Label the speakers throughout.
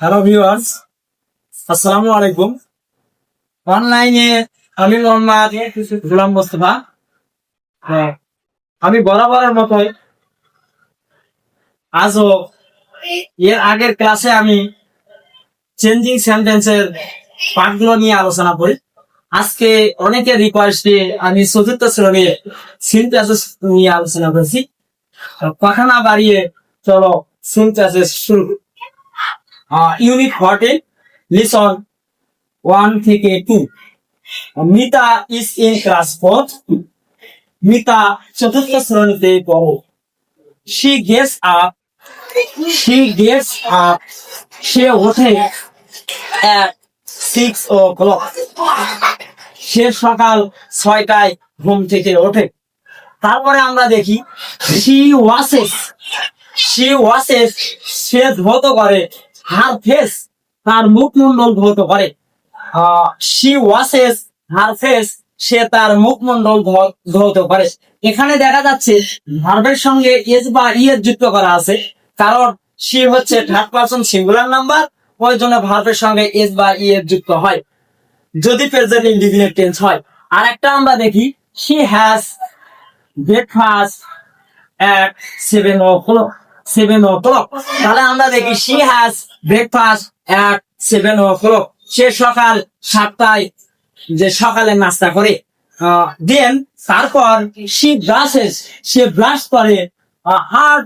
Speaker 1: Hello viewers আসসালামু আলাইকুম অনলাইনে আমি মোহাম্মদ গুলাম মোস্তফা। হ্যাঁ, আমি বরাবরের মতোই। আজও এর আগের ক্লাসে আমি চেঞ্জিং সেন্টেন্সের পাঠগুলো নিয়ে আলোচনা করি। আজকে অনেকের রিকোয়েস্টে আমি চতুর্থ শ্রেণির সিনথেসিস নিয়ে আলোচনা করেছি। কথা বাড়িয়ে চলো সিনথেসিস শুরু। ইউনিট ফোরটিন লিসন ওয়ান থেকে two Mita is in class four Mita চতুর্থ শ্রেণীতে পড়ো। She gets up she gets up সে ওঠে সিক্স ও ক্লক সে সকাল ছয়টায় ঘুম থেকে ওঠে। তারপরে আমরা দেখি শি ওয়াসেস সে ওয়াসেস সে ধৌত করে। হার ফেস তার মুখমন্ডল ধৌত করে। সি ওয়াসেস হার ফেস সে তার মুখমন্ডল ধৌ- ধৌত করে। এখানে দেখা যাচ্ছে ভার্বের সঙ্গে এস বা ইয়ের যুক্ত করা আছে। কারণ সি হচ্ছে থার্ড পার্সন সিঙ্গুলার নাম্বার ওই জন্য ভার্বের সঙ্গে এস বা ইয়ের যুক্ত হয়। যদি প্রেজেন্ট ইন্ডিফিনিট টেন্স হয়। আর একটা আমরা দেখি she has breakfast at seven o'clock. Seven o'clock. তাহলে আমরা দেখি she has breakfast at seven o'clock. সে সকাল সাতটায় যে সকালে নাস্তা করে দেন তারপর she brushes, সে ব্রাশ করে হার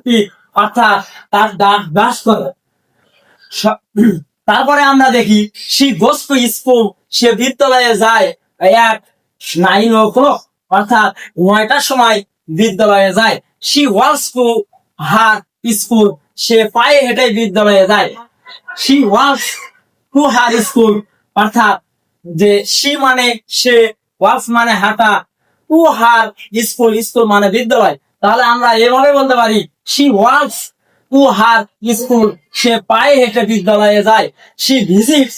Speaker 1: অর্থাৎ তার দাঁত ব্রাশ করে তারপরে আমরা দেখি সে গোস টু স্কুল সে বিদ্যালয়ে যায় এক নাইন ও ক্লক অর্থাৎ নয়টার সময় বিদ্যালয়ে যায় she walks to her school, সে পায়ে হেঁটে বিদ্যালয়ে যায়। She walks to her school অর্থাৎ যে সি মানে সে ওয়ালস মানে হাঁটা টু হার স্কুল স্কুল মানে বিদ্যালয়। তাহলে আমরা এভাবে বলতে পারি ওয়ালস টু হার স্কুল সে পায়ে হেঁটে বিদ্যালয়ে যায়। ভিজিটস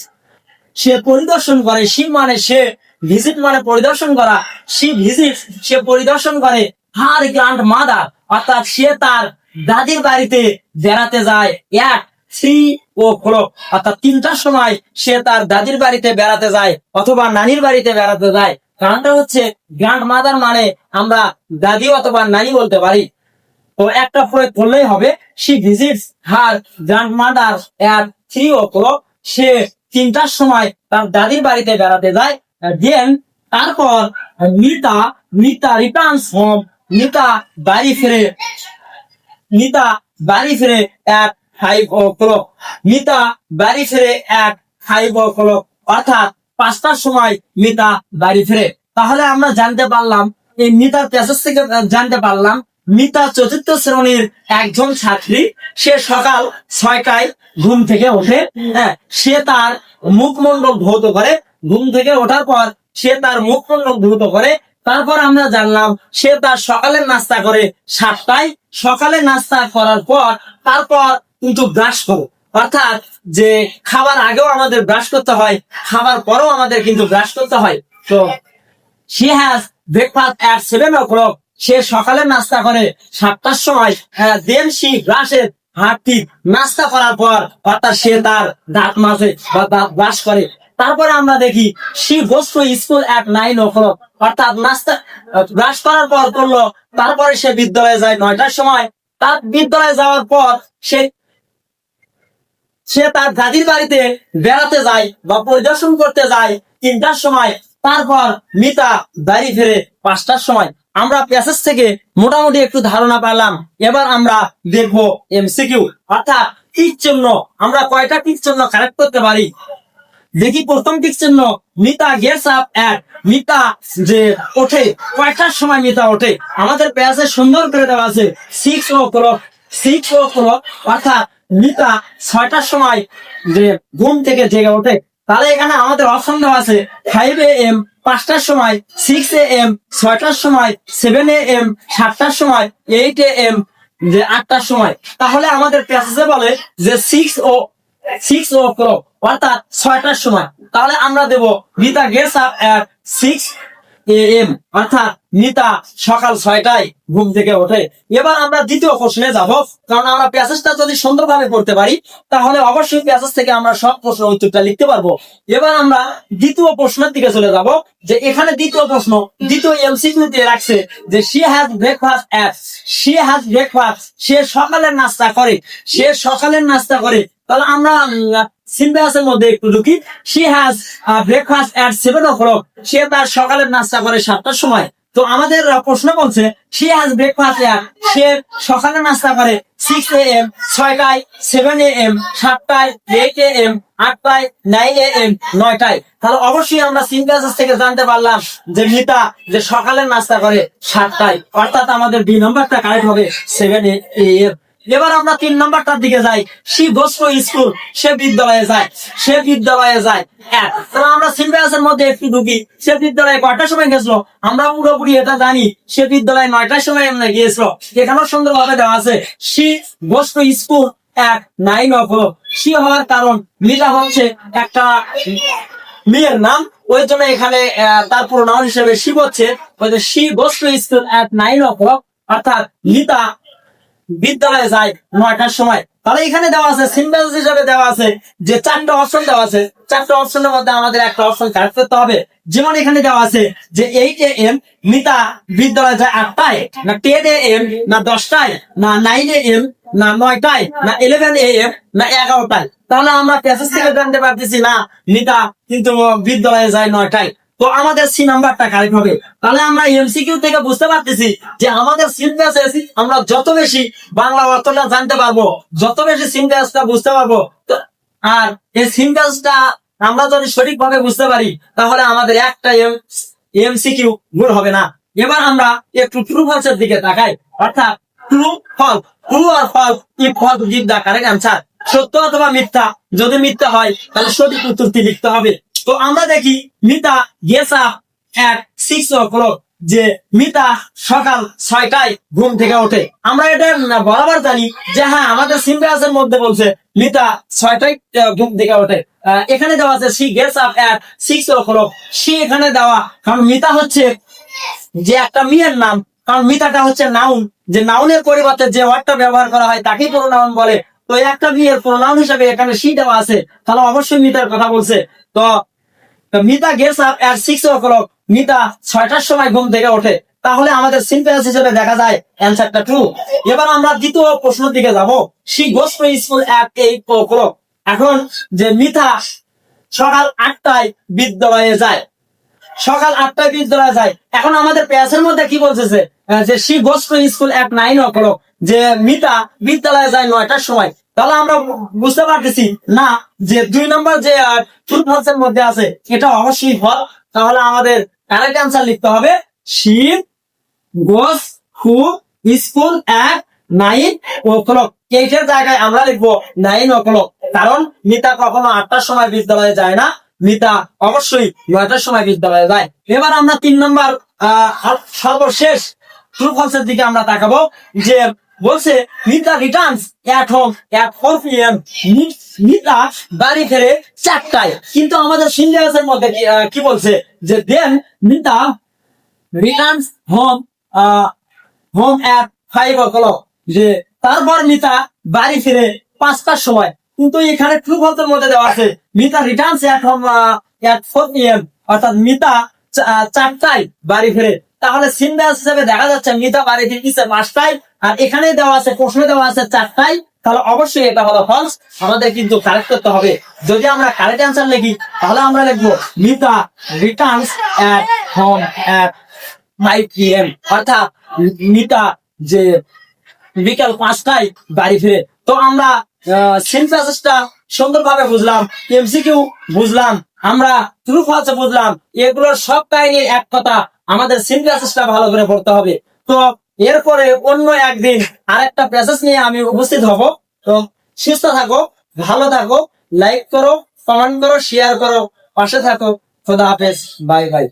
Speaker 1: সে পরিদর্শন করে সি মানে সে ভিজিট মানে পরিদর্শন করা। সি ভিজিট সে পরিদর্শন করে হার গ্রান্ড মাদার অর্থাৎ সে তার দাদির বাড়িতে বেড়াতে যায়। এক, থ্রি ও ক্লক অর্থাৎ তিনটার সময় সে তার দাদির বাড়িতে বেড়াতে যায় অথবা নানির বাড়িতে বেড়াতে যায়। কারণটা হচ্ছে গ্রান্ড মাদার মানে আমরা দাদি অথবা নানি বলতে পারি। তো একটা প্রয়োগ করলেই হবে। She visits her grandmother at three o'clock সে তিনটার সময় তার দাদির বাড়িতে বেড়াতে যায়। দেন তারপর মিতা মিতা রিটার্নস হোম মিতা বাড়ি ফিরে মিতা বাড়ি ফিরে এক ফাইভ ও ক্লক মিতা বাড়ি ফিরে এক ফাইভ ও ক্লক অর্থাৎ পাঁচটার সময় মিতা বাড়ি ফিরে তাহলে আমরা জানতে পারলাম, এই মিতার প্যাসেজ থেকে জানতে পারলাম, মিতা চতুর্থ শ্রেণির একজন ছাত্রী। সে সকাল ছয়টায় ঘুম থেকে ওঠে। হ্যাঁ সে তার মুখমণ্ডল ধৌত করে। ঘুম থেকে ওঠার পর সে তার মুখমণ্ডল ধৌত করে। তারপর আমরা জানলাম, সে তার সকালের নাস্তা করে সাতটায়। সকালে নাস্তা করার পর, তারপর কিন্তু ব্রাশ করে। অর্থাৎ যে খাবার আগেও আমাদের ব্রাশ করতে হয়, খাবার পরেও আমাদের কিন্তু ব্রাশ করতে হয়। তো সে has breakfast at seven o'clock সে সকালে নাস্তা করে সাতটার সময় দেন সি ব্রাশের হাতটি নাস্তা করার পর, অর্থাৎ সে তার দাঁত মাজে বা দাঁত ব্রাশ করে। তারপরে আমরা দেখি she goes school at nine o'clock অর্থাৎ নাস্তা ব্রাশ করার পর করল, তারপরে সে বিদ্যালয়ে যায় নয়টার সময়। তার বিদ্যালয়ে যাওয়ার পর সে সে তার দাদির বাড়িতে বেড়াতে যায় বা পরিদর্শন করতে যায় তিনটার সময়। তারপর মিতা বাড়ি ফিরে পাঁচটার সময়। আমরা প্যাসেজ থেকে মোটামুটি একটু ধারণা পেলাম। এবার আমরা দেখব এমসিকিউ অর্থাৎ টিক চিহ্ন আমরা কয়টা টিক চিহ্ন কালেক্ট করতে পারি? দেখি প্রথম টিক চিহ্ন Mita gets up at Mita যে ওঠে, কয়টার সময় মিতা ওঠে? আমাদের প্যাসে সুন্দর করে দেওয়া আছে six o'clock six o'clock অর্থাৎ মিতা ছয়টার সময় যে ঘুম থেকে জেগে ওঠে। তাহলে এখানে আমাদের অপশন দেওয়া আছে ফাইভ এ এম পাঁচটার সময় সিক্স এ এম ছয়টার সময় সেভেন এ এম সাতটার সময় এইট এ এম যে আটটার সময়। তাহলে আমাদের প্যাসেজে বলে যে six o six o'clock অর্থাৎ ছয়টার সময়। তাহলে আমরা দেব Mita gets up six AM অর্থাৎ মিতা সকাল ছয়টায় ঘুম থেকে ওঠে। এবার আমরা দ্বিতীয় প্রশ্নে যাব, কারণ আমরা প্যাসেজটা যদি সুন্দরভাবে পড়তে পারি, তাহলে অবশ্যই প্যাসেজ থেকে আমরা সব প্রশ্নের উত্তরটা লিখতে পারব। এবার আমরা দ্বিতীয় প্রশ্নের দিকে চলে যাব, যে এখানে দ্বিতীয় প্রশ্ন, দ্বিতীয় এমসিকিউ দিয়ে রাখছে যে she has breakfast at she has breakfast সে সকালের নাস্তা করে, সে সকালের নাস্তা করে তাহলে আমরা সিম্বাসের মধ্যে একটু ঢুকি। She has breakfast at seven o'clock সে তার সকালের নাস্তা করে সাতটার সময়। তো আমাদের প্রশ্ন বলছে শি হ্যাজ ব্রেকফাস্ট অ্যাট সে সকালে নাস্তা করে সিক্স এ এম ছয়টায় সেভেন এ এম সাতটায় এইট এ এম আটটায় নাইন এ এম নয়টায়। তাহলে অবশ্যই আমরা সিম্বাসেস থেকে জানতে পারলাম যে মিতা যে সকালের নাস্তা করে সাতটায়। অর্থাৎ আমাদের বি নম্বরটা কারেক্ট হবে সেভেন এ এম এবার আমরা তিন নম্বরটার দিকে যাই। সি গোস স্কুল, সে বিদ্যালয়ে যায়, সে বিদ্যালয়ে যায়। এক, তাহলে আমরা সিম্বাসের মধ্যে একটু ঢুকি। সে বিদ্যালয়ে কয়টার সময় গেছিল? আমরা পুরোপুরি এটা জানি, সে বিদ্যালয়ে নয়টার সময় আমরা গিয়েছিল। এখানেও সুন্দরভাবে দেওয়া আছে সি গোস টু স্কুল এক নাইন অফ সি হওয়ার কারণ মিটা হচ্ছে একটা মেয়ের নাম, ওই জন্য এখানে তার প্রোনাউন হিসেবে শিব হচ্ছে। She goes to school at nine clock অর্থাৎ লিতা বিদ্যালয়ে যায় নয়টার সময়। তাহলে এখানে দেওয়া আছে সিম্বল হিসেবে দেওয়া আছে যে চারটা অপশন দেওয়া আছে। চারটা অপশনের মধ্যে আমাদের একটা অপশন কারেক্ট করতে হবে। যেমন এখানে দেওয়া আছে যে এইট এ এম মিতা বিদ্যালয়ে যায় আটটায়, না টেন এ এম না দশটায়, না নাইন এ এম না নয়টায়, না ইলেভেন এ এম না এগারোটায়। তাহলে আমরা প্যাসেজ থেকে জানতে পারতেছি না। মিতা কিন্তু বিদ্যালয়ে যায় নয়টায়। তো আমাদের সি নাম্বারটা কারেক্ট হবে। তাহলে আমরা এমসিকিউ থেকে বুঝতে পারতেছি যে আমাদের সিনপ্যাসেস আমরা যত বেশি বাংলা অর্থটা জানতে পারব, যত বেশি সিনপ্যাসটা বুঝতে পারব আর এই সিনপ্যাসটা আমরা যদি সঠিকভাবে বুঝতে পারি, তাহলে আমাদের একটা এমসিকিউ ভুল হবে না। এবার আমরা একটু ট্রু ফলসের দিকে তাকাই। অর্থাৎ ট্রু ফল ট্রু আর false E false give the correct answer সত্য অথবা মিথ্যা, যদি মিথ্যা হয়, তাহলে সঠিক উত্তরটি লিখতে হবে। তো আমরা দেখি Mita gets up six o'clock যে মিতা সকাল ছয়টায় ঘুম থেকে ওঠে। আমরা এটা বরাবর জানি যে হ্যাঁ আমাদের সিম্বাসের মধ্যে বলছে, মিতা ছয়টায় ঘুম থেকে ওঠে। এখানে দেওয়া আছে she gets up at six o'clock she এখানে দেওয়া, কারণ মিতা হচ্ছে যে একটা মেয়ের নাম, কারণ মিতাটা হচ্ছে নাউন যে নাউনের পরিবর্তে যে ওয়ার্ডটা ব্যবহার করা হয় তাকেই প্রোনাউন বলে। তো একটা মেয়ের প্রোনাউন হিসাবে এখানে সি দেওয়া আছে। তাহলে অবশ্যই মিতার কথা বলছে। তো Mita gets up at six o'clock Mita ছয়টার সময় ঘুম থেকে ওঠে। তাহলে আমাদের সিম্পেন্স হিসেবে দেখা যায় অ্যান্সারটা ট্রু এবার আমরা দ্বিতীয় প্রশ্নের দিকে যাব। She goes to school at eight o'clock এখন যে মিতা সকাল আটটায় বিদ্যালয়ে যায়। সকাল আটটায় বিদ্যালয়ে যায়। এখন আমাদের প্যাসের মধ্যে কি বলতেছে? যে she goes to school at nine o'clock যে মিতা বিদ্যালয়ে যায় নয়টার সময়। তাহলে আমরা বুঝতে পারতেছি, না, যে দুই নম্বর যে ট্রু ফলসের মধ্যে আছে, এটা অবশ্যই ফল তাহলে আমাদের কারেক্ট অ্যান্সার লিখতে হবে she goes to school at nine o'clock এইটার জায়গায় আমরা লিখব নাইন ও ক্লক কারণ মিতা কখনো আটটার সময় বিদ্যালয়ে যায় না, মিতা অবশ্যই নয়টার সময় বিদ্যালয়ে যায়। এবার আমরা তিন নম্বর সর্বশেষ ট্রু ফলসের দিকে আমরা তাকাবো, যে বলছে Mita returns at home at four P M Mita বাড়ি ফেরে চারটায়। কিন্তু আমাদের সিলেবাসের মধ্যে কি, বলছে? যে then Mita returns home home at five o'clock যে তারপর মিতা বাড়ি ফিরে পাঁচটার সময়। কিন্তু এখানে ট্রু ফলসের মধ্যে দেওয়া আছে Mita returns at home at four P M অর্থাৎ মিতা চারটায় বাড়ি ফিরে তাহলে সিনদাস হিসেবে দেখা যাচ্ছে মিতা বাড়ি ফিরছে পাঁচটায় আর এখানে দেওয়া আছে, প্রশ্ন দেওয়া আছে চারটায় তাহলে অবশ্যই এটা হলো ফলস আমাদের কিন্তু কারেক্ট করতে হবে। যদি আমরা কারেক্ট অ্যান্সার লিখি, তাহলে আমরা লিখব Mita returns at home at five PM অর্থাৎ মিতা যে বিকাল পাঁচটায় বাড়ি ফিরে। তো আমরা সিনপ্যাসেসটা সুন্দরভাবে বুঝলাম এমসিকিউ বুঝলাম, আমরা ট্রু ফলসে বুঝলাম। এগুলোর সব কাহিনীর এক কথা। আমাদের সিনপ্যাসেসটা ভালো করে পড়তে হবে। তো এরপরে অন্য একদিন আরেকটা প্যাসেজ নিয়ে আমি উপস্থিত হব। তো সুস্থ থাকো, ভালো থাকো লাইক করো কমেন্ট করো শেয়ার করো, পাশে থাকো। খোদা হাফেজ বাই বাই